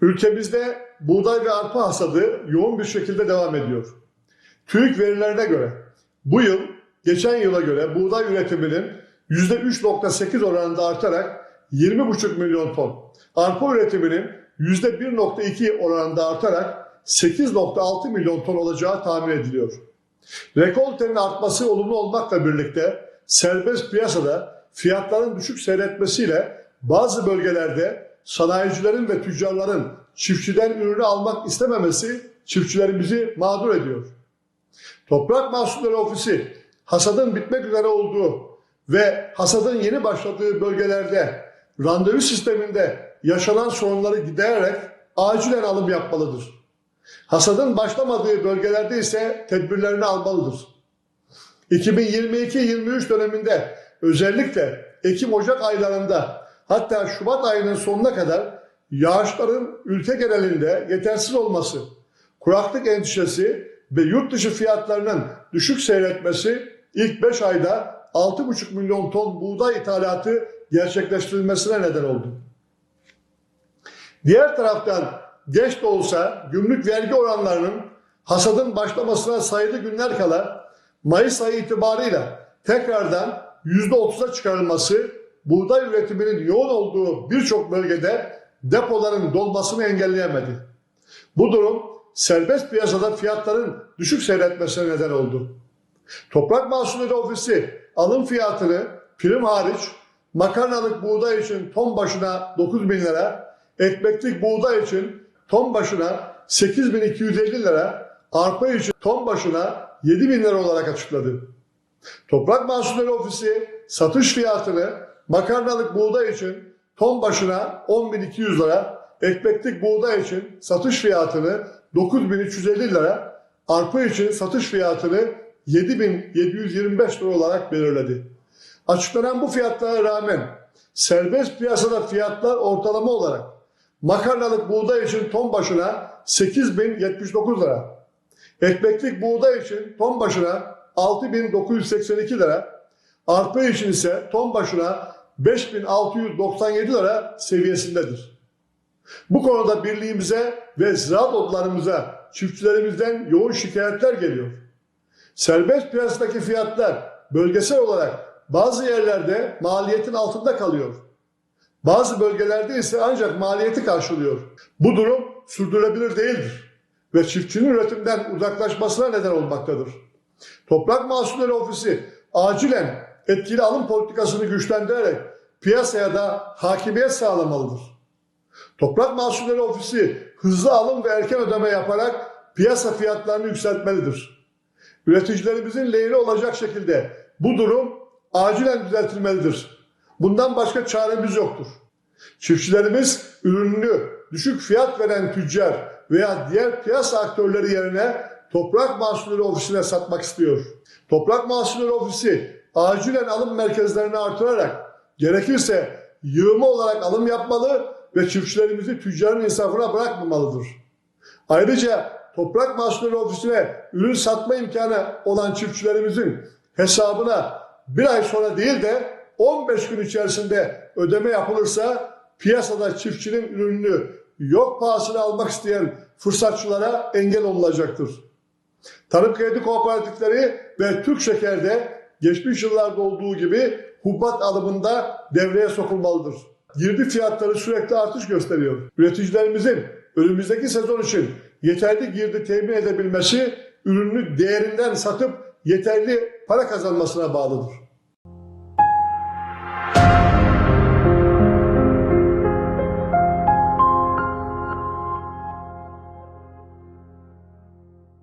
Ülkemizde buğday ve arpa hasadı yoğun bir şekilde devam ediyor. TÜİK verilerine göre bu yıl geçen yıla göre buğday üretiminin %3.8 oranında artarak 20,5 milyon ton, arpa üretiminin %1.2 oranında artarak 8.6 milyon ton olacağı tahmin ediliyor. Rekoltenin artması olumlu olmakla birlikte serbest piyasada fiyatların düşük seyretmesiyle bazı bölgelerde sanayicilerin ve tüccarların çiftçiden ürünü almak istememesi çiftçilerimizi mağdur ediyor. Toprak Mahsulleri Ofisi hasadın bitmek üzere olduğu ve hasadın yeni başladığı bölgelerde randevu sisteminde yaşanan sorunları gidererek acilen alım yapmalıdır. Hasadın başlamadığı bölgelerde ise tedbirlerini almalıdır. 2022-23 döneminde özellikle Ekim-Ocak aylarında hatta Şubat ayının sonuna kadar yağışların ülke genelinde yetersiz olması, kuraklık endişesi ve yurt dışı fiyatlarının düşük seyretmesi ilk 5 ayda 6,5 milyon ton buğday ithalatı gerçekleştirilmesine neden oldu. Diğer taraftan geç de olsa gümrük vergi oranlarının hasadın başlamasına sayılı günler kala Mayıs ayı itibarıyla tekrardan %30'a çıkarılması buğday üretiminin yoğun olduğu birçok bölgede depoların dolmasını engelleyemedi. Bu durum serbest piyasada fiyatların düşük seyretmesine neden oldu. Toprak Mahsulleri Ofisi alım fiyatını prim hariç makarnalık buğday için ton başına 9 bin lira, ekmeklik buğday için ton başına 8250 lira, arpa için ton başına 7 bin lira olarak açıkladı. Toprak Mahsulleri Ofisi satış fiyatını makarnalık buğday için ton başına 10.200 lira, ekmeklik buğday için satış fiyatını 9.350 lira, arpa için satış fiyatını 7.725 lira olarak belirledi. Açıklanan bu fiyatlara rağmen serbest piyasada fiyatlar ortalama olarak makarnalık buğday için ton başına 8.079 lira, ekmeklik buğday için ton başına 6.982 lira, arpa için ise ton başına 5697 lira seviyesindedir. Bu konuda birliğimize ve ziraat odalarımıza çiftçilerimizden yoğun şikayetler geliyor. Serbest piyasadaki fiyatlar bölgesel olarak bazı yerlerde maliyetin altında kalıyor. Bazı bölgelerde ise ancak maliyeti karşılıyor. Bu durum sürdürülebilir değildir ve çiftçinin üretimden uzaklaşmasına neden olmaktadır. Toprak Mahsulleri Ofisi acilen etkili alım politikasını güçlendirerek piyasaya da hakimiyet sağlamalıdır. Toprak Mahsulleri Ofisi hızlı alım ve erken ödeme yaparak piyasa fiyatlarını yükseltmelidir. Üreticilerimizin lehine olacak şekilde bu durum acilen düzeltilmelidir. Bundan başka çaremiz yoktur. Çiftçilerimiz ürününü düşük fiyat veren tüccar veya diğer piyasa aktörleri yerine Toprak Mahsulleri Ofisi'ne satmak istiyor. Toprak Mahsulleri Ofisi acilen alım merkezlerini artırarak gerekirse yığma olarak alım yapmalı ve çiftçilerimizi tüccarın insafına bırakmamalıdır. Ayrıca Toprak Mahsulleri Ofisi'ne ürün satma imkanı olan çiftçilerimizin hesabına bir ay sonra değil de 15 gün içerisinde ödeme yapılırsa piyasada çiftçinin ürününü yok pahasına almak isteyen fırsatçılara engel olunacaktır. Tarım kredi kooperatifleri ve Türk Şeker'de geçmiş yıllarda olduğu gibi hububat alımında devreye sokulmalıdır. Girdi fiyatları sürekli artış gösteriyor. Üreticilerimizin önümüzdeki sezon için yeterli girdi temin edebilmesi ürünü değerinden satıp yeterli para kazanmasına bağlıdır.